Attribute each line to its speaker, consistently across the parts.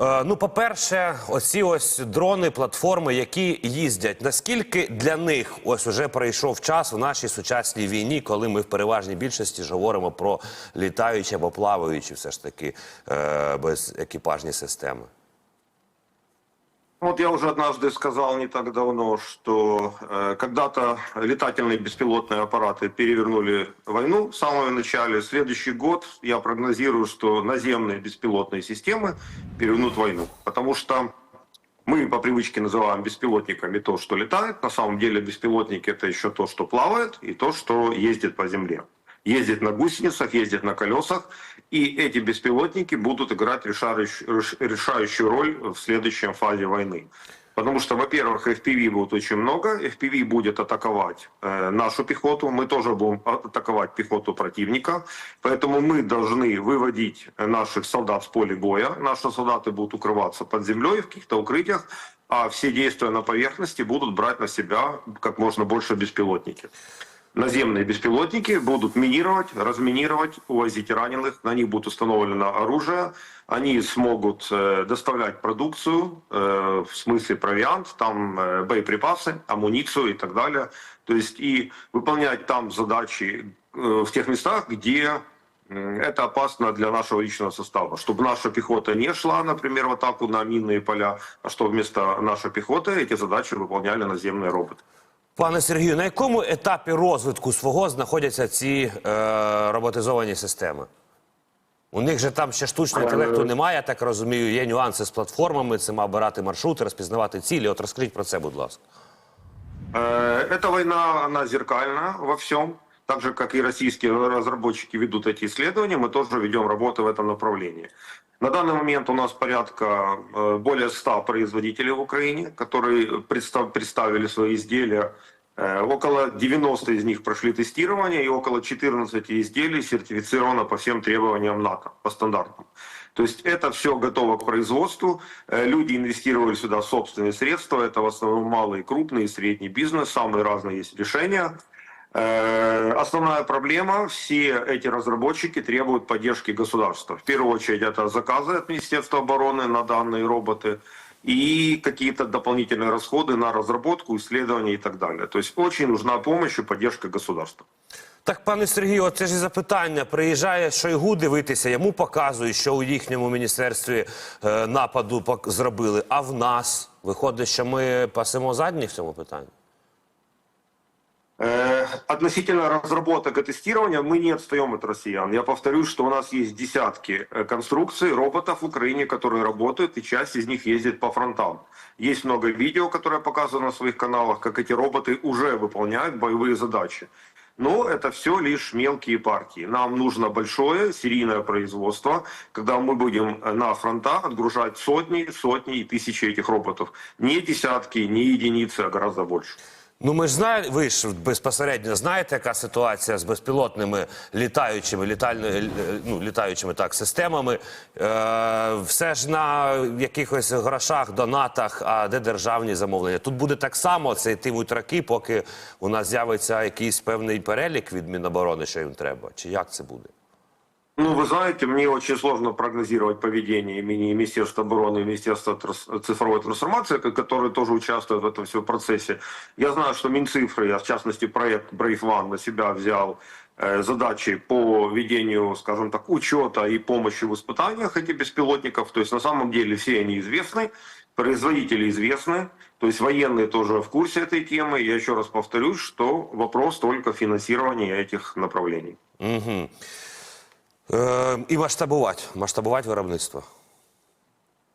Speaker 1: Е, Ну, по-перше, оці ось дрони, платформи, які їздять. Наскільки для них ось уже пройшов час у нашій сучасній війні, коли ми в переважній більшості ж говоримо про літаючі або плаваючі, все ж таки без екіпажні системи?
Speaker 2: Вот я уже однажды сказал не так давно, что э, когда-то летательные беспилотные аппараты перевернули войну в самом начале. Следующий год я прогнозирую, что наземные беспилотные системы перевернут войну. Потому что мы по привычке называем беспилотниками то, что летает. На самом деле беспилотники это еще то, что плавает, и то, что ездит по земле. Ездит на гусеницах, ездит на колесах. И эти беспилотники будут играть решающую, реш- решающую роль в следующем фазе войны. Потому что, во-первых, FPV будет очень много, FPV будет атаковать э, нашу пехоту, мы тоже будем а- атаковать пехоту противника, поэтому мы должны выводить наших солдат с поля боя, наши солдаты будут укрываться под землей в каких-то укрытиях, а все действия на поверхности будут брать на себя как можно больше беспилотники. Наземные беспилотники будут минировать, разминировать, увозить раненых, на них будет установлено оружие, они смогут э, доставлять продукцию, э, в смысле провиант, там э, боеприпасы, амуницию и так далее. То есть и выполнять там задачи в тех местах, где это опасно для нашего личного состава. Чтобы наша пехота не шла, например, в атаку на минные поля, а чтобы вместо нашей пехоты эти задачи выполняли наземные роботы.
Speaker 1: Пане Сергію, на якому етапі розвитку свого знаходяться ці е, роботизовані системи? У них же там ще штучного інтелекту немає, я так розумію. Є нюанси з платформами, це мав обирати маршрути, розпізнавати цілі. От розкрить про це, будь ласка.
Speaker 2: Эта война, она зеркальна во всем. Так же, как и российские разработчики ведут эти исследования, мы тоже ведем работу в этом направлении. На данный момент у нас порядка э, более 100 производителей в Украине, которые представ- представили свои изделия. Э, Около 90 из них прошли тестирование, и около 14 изделий сертифицировано по всем требованиям НАТО, по стандартам. То есть это все готово к производству. Э, Люди инвестировали сюда собственные средства. Это в основном малый, крупный и средний бизнес. Самые разные есть решения. Э, Основная проблема, все эти разработчики требуют поддержки государства. В первую очередь это заказы от Министерства обороны на данные роботы и какие-то дополнительные расходы на разработку, исследования и так далее. То есть очень нужна помощь и поддержка государства.
Speaker 1: Так, пане Сергію, от це ж і запитання. Приїжджає Шойгу дивитися, йому показують, що у їхньому міністерстві е, нападу пок- зробили. А в нас виходить, що ми пасемо задні в цьому питанні.
Speaker 2: Э, Относительно разработок и тестирования мы не отстаем от россиян. Я повторюсь, что у нас есть десятки э, конструкций роботов в Украине, которые работают, и часть из них ездит по фронтам. Есть много видео, которые показаны на своих каналах, как эти роботы уже выполняют боевые задачи. Но это все лишь мелкие партии. Нам нужно большое серийное производство, когда мы будем э, на фронта отгружать сотни, сотни и тысячи этих роботов. Не десятки, не единицы, а гораздо больше.
Speaker 1: Ну, ми ж знаємо, ви ж безпосередньо знаєте, яка ситуація з безпілотними літаючими, літально, е, ну, літаючими так, системами. Е, все ж на якихось грошах, донатах, а де державні замовлення. Тут буде так само, це йтимуть роки, поки у нас з'явиться якийсь певний перелік від Міноборони, що їм треба. Чи як це буде?
Speaker 2: Ну, вы знаете, мне очень сложно прогнозировать поведение имени Министерства обороны и Министерства цифровой трансформации, ко- которые тоже участвуют в этом всем процессе. Я знаю, что Минцифры, а в частности проект Brave One на себя взял э, задачи по ведению, скажем так, учета и помощи в испытаниях этих беспилотников. То есть на самом деле все они известны, производители известны, то есть военные тоже в курсе этой темы. Я еще раз повторюсь, что вопрос только финансирования этих направлений.
Speaker 1: Угу. Е, і масштабувати, масштабувати виробництво.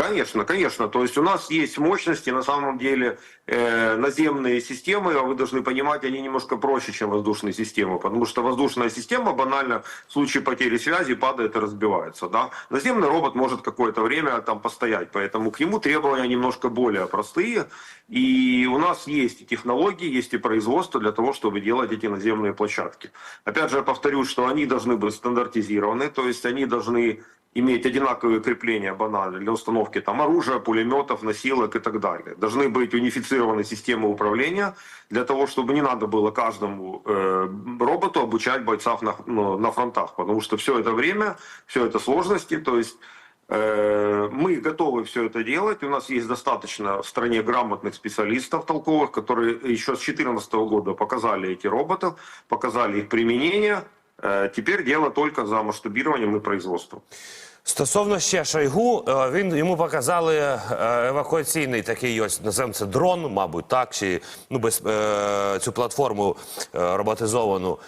Speaker 2: Конечно, конечно. То есть у нас есть мощности, на самом деле э, наземные системы, а вы должны понимать, они немножко проще, чем воздушные системы, потому что воздушная система банально в случае потери связи падает и разбивается. Да? Наземный робот может какое-то время там постоять, поэтому к нему требования немножко более простые. И у нас есть и технологии, есть и производство для того, чтобы делать эти наземные площадки. Опять же, я повторюсь, что они должны быть стандартизированы, то есть они должны иметь одинаковые крепления банально для установки там оружия, пулеметов, носилок и так далее. Должны быть унифицированы системы управления для того, чтобы не надо было каждому э, роботу обучать бойцов на, ну, на фронтах, потому что все это время, все это сложности, то есть Э, Мы готовы все это делать. У нас есть достаточно в стране грамотных специалистов толковых, которые еще с 2014 года показали эти роботов, показали их применение. Э, Теперь дело только за масштабированием и производством.
Speaker 1: Стосовно ще Шойгу, е, він йому показали е, евакуаційний такий ось називаємо це дрон, мабуть, так чи ну без е, цю платформу е, роботизовану.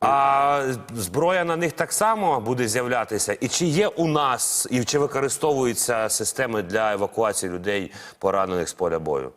Speaker 1: А зброя на них так само буде з'являтися. І чи є у нас, і чи використовуються системи для евакуації людей, поранених з поля бою?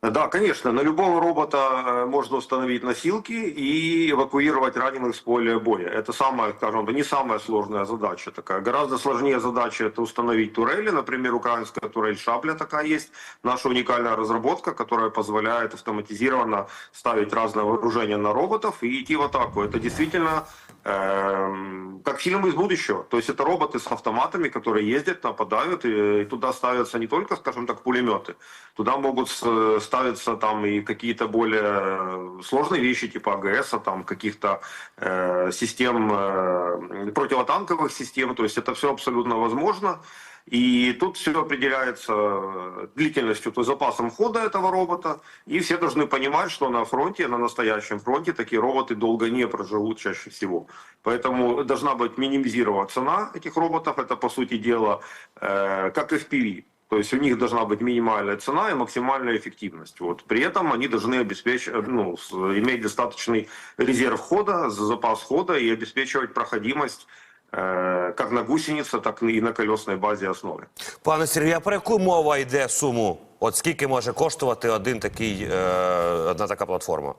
Speaker 2: Да, конечно, на любого робота э, можно установить носилки и эвакуировать раненых с поля боя. Это самая, скажем, не самая сложная задача такая. Гораздо сложнее задача это установить турели, например, украинская турель Шапля такая есть, наша уникальная разработка, которая позволяет автоматизированно ставить разное вооружение на роботов и идти в атаку. Это действительно как фильм из будущего. То есть это роботы с автоматами, которые ездят, нападают, и, и туда ставятся не только, скажем так, пулеметы. Туда могут ставиться там и какие-то более сложные вещи, типа АГС, там каких-то э, систем, э, противотанковых систем. То есть это все абсолютно возможно. И тут все определяется длительностью, то есть запасом хода этого робота. И все должны понимать, что на фронте, на настоящем фронте такие роботы долго не проживут чаще всего. Поэтому должна быть минимизирована цена этих роботов. Это, по сути дела, э, как FPV. То есть у них должна быть минимальная цена и максимальная эффективность. Вот. При этом они должны обеспечивать, ну, с- иметь достаточный резерв хода, запас хода и обеспечивать проходимость э, как на гусенице, так и на колесной базе основе.
Speaker 1: Пане Сергію, а про яку мова йде суму? От скільки може коштувати один такий, е, одна така платформа?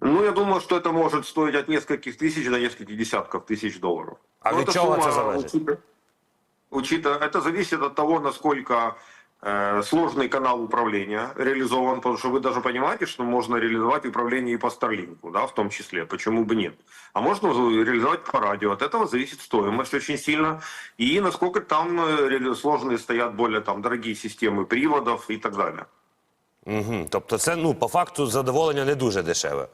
Speaker 2: Ну, я думаю, что это может стоить от нескольких тысяч до нескольких десятков тысяч долларов.
Speaker 1: А
Speaker 2: Ну,
Speaker 1: від
Speaker 2: эта
Speaker 1: чого
Speaker 2: сумма,
Speaker 1: це залежить?
Speaker 2: учитывая- Учитывая, это зависит от того, насколько э, сложный канал управления реализован, потому что вы даже понимаете, что можно реализовать управление и по Старлинку, да, в том числе, почему бы нет. А можно реализовать по радио, от этого зависит стоимость очень сильно, и насколько там э, реали- сложные стоят более там дорогие системы приводов и так далее.
Speaker 1: Угу. Тобто, це ну по факту задоволення не дуже дешеве.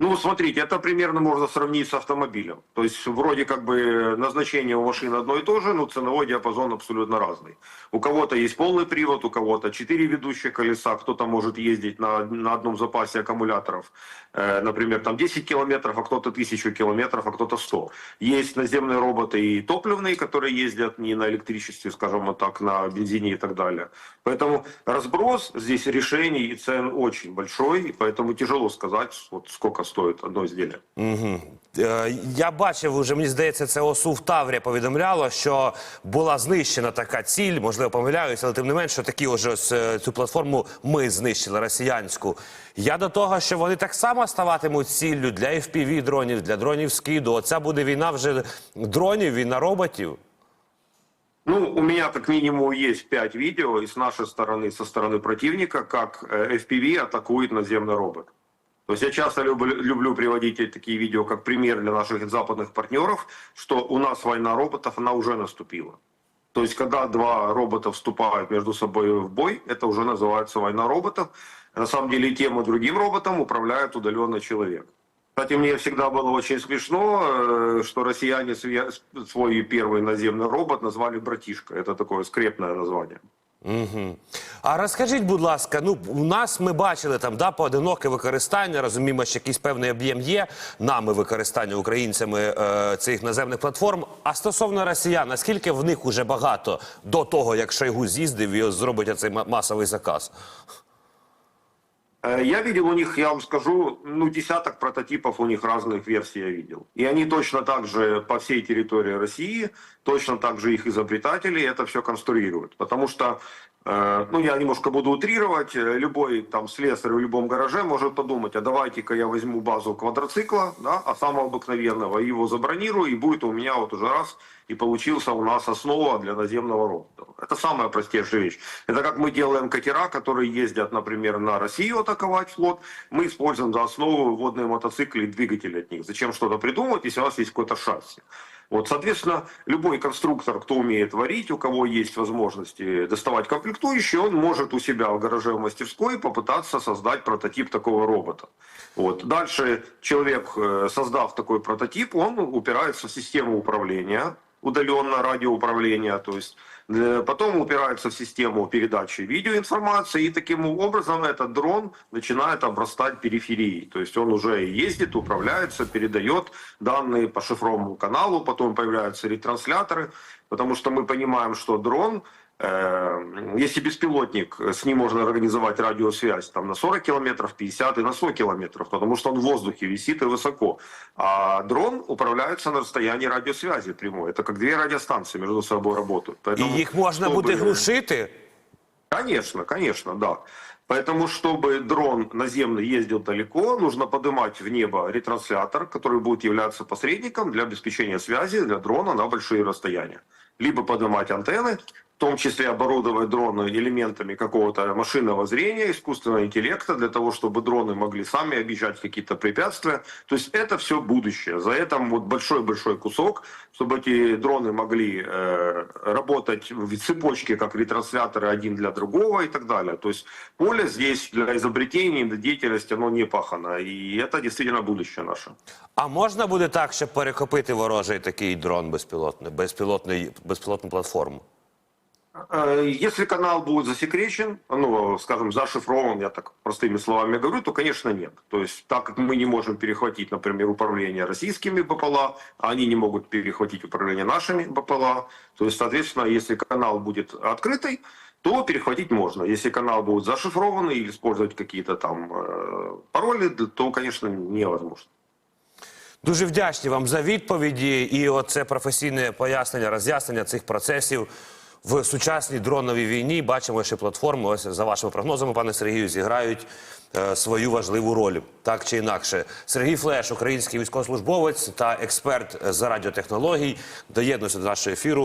Speaker 2: Ну, смотрите, это примерно можно сравнить с автомобилем. То есть, вроде как бы назначение у машин одно и то же, но ценовой диапазон абсолютно разный. У кого-то есть полный привод, у кого-то 4 ведущих колеса, кто-то может ездить на, на одном запасе аккумуляторов, э, например, там 10 километров, а кто-то 1000 километров, а кто-то 100. Есть наземные роботы и топливные, которые ездят не на электричестве, скажем так, на бензине и так далее. Поэтому разброс здесь решений и цен очень большой, и поэтому тяжело сказать, вот сколько стоит одно изделие.
Speaker 1: Угу. Е, я бачив уже, мені здається, це ОСУ в Таврі повідомляло, що була знищена така ціль, можливо, помиляюся, але тим не менше, що такі вже ось, е, цю платформу ми знищили росіянську. Я до того, що вони так само ставатимуть ціллю для fpv дронів, для дронів скиду. Оця буде війна вже дронів, війна роботів.
Speaker 2: Ну, у меня как минимум есть пять видео и с нашей стороны, со стороны противника, как э, FPV атакует наземный робот. То есть я часто люблю, люблю приводить такие видео как пример для наших западных партнеров, что у нас война роботов, она уже наступила. То есть когда два робота вступают между собой в бой, это уже называется война роботов. На самом деле и тем и другим роботом управляет удаленно человек. Кстати, мне всегда было очень смешно, э, что россияне свой первый наземный робот назвали «Братишка». Это такое скрепное название.
Speaker 1: Угу. А розкажіть, будь ласка, ну у нас ми бачили там да, поодиноке використання, розуміємо, що якийсь певний об'єм є нами використання українцями е, цих наземних платформ. А стосовно росіян, наскільки в них уже багато до того, як Шойгу з'їздив і зробить цей масовий заказ?
Speaker 2: Э, Я видел у них, я вам скажу, ну, десяток прототипов у них разных версий я видел. И они точно так же по всей территории России, точно так же их изобретатели это все конструируют. Потому что, ну, я немножко буду утрировать, э, любой там слесарь в любом гараже может подумать, а давайте-ка я возьму базу квадроцикла, да, а самого обыкновенного, его забронирую, и будет у меня вот уже раз и получился у нас основа для наземного робота. Это самая простейшая вещь. Это как мы делаем катера, которые ездят, например, на Россию атаковать флот. Мы используем за основу водные мотоциклы и двигатели от них. Зачем что-то придумывать, если у вас есть какой-то шасси? Вот, соответственно, любой конструктор, кто умеет варить, у кого есть возможности доставать комплектующие, он может у себя в гараже в мастерской попытаться создать прототип такого робота. Вот. Дальше человек, э, создав такой прототип, он упирается в систему управления, удаленно радиоуправления, то есть э, потом упирается в систему передачи видеоинформации, и таким образом этот дрон начинает обрастать периферией. То есть он уже ездит, управляется, передает данные по шифровому каналу, потом появляются ретрансляторы, потому что мы понимаем, что дрон Если беспилотник, с ним можно организовать радиосвязь там, на 40 километров, 50 и на 100 километров, потому что он в воздухе висит и высоко. А дрон управляется на расстоянии радиосвязи прямой. Это как две радиостанции между собой работают. Поэтому,
Speaker 1: їх можна
Speaker 2: чтобы-
Speaker 1: буде глушити.
Speaker 2: Конечно, конечно, да. Поэтому, чтобы дрон наземный ездил далеко, нужно поднимать в небо ретранслятор, который будет являться посредником для обеспечения связи для дрона на большие расстояния. Либо поднимать антенны, в том числе оборудовать дроны элементами какого-то машинного зрения, искусственного интеллекта, для того, чтобы дроны могли сами объезжать какие-то препятствия. То есть это все будущее. За это вот большой-большой кусок, чтобы эти дроны могли э, работать в цепочке, как ретрансляторы один для другого и так далее. То есть поле здесь для изобретений, для деятельности, оно не пахано. И это действительно будущее наше.
Speaker 1: А можна буде так, щоб перехопити ворожий такий дрон безпілотний, безпілотний, безпілотну платформу?
Speaker 2: Э, Если канал будет засекречен, ну, скажем, зашифрован, я так простыми словами говорю, то, конечно, нет. То есть, так как мы не можем перехватить, например, управление российскими БПЛА, а они не могут перехватить управление нашими БПЛА, то есть, соответственно, если канал будет открытый, то перехватить можно. Если канал будет зашифрованный или использовать какие-то там э, пароли, то, конечно, невозможно.
Speaker 1: Дуже вдячні вам за відповіді і оце професійне пояснення, роз'яснення цих процесів В сучасній дроновій війні. Бачимо, що платформи, ось за вашими прогнозами, пане Сергію, зіграють е, свою важливу роль, так чи інакше. Сергій Флеш, український військовослужбовець та експерт з радіотехнологій, доєднується до нашого ефіру.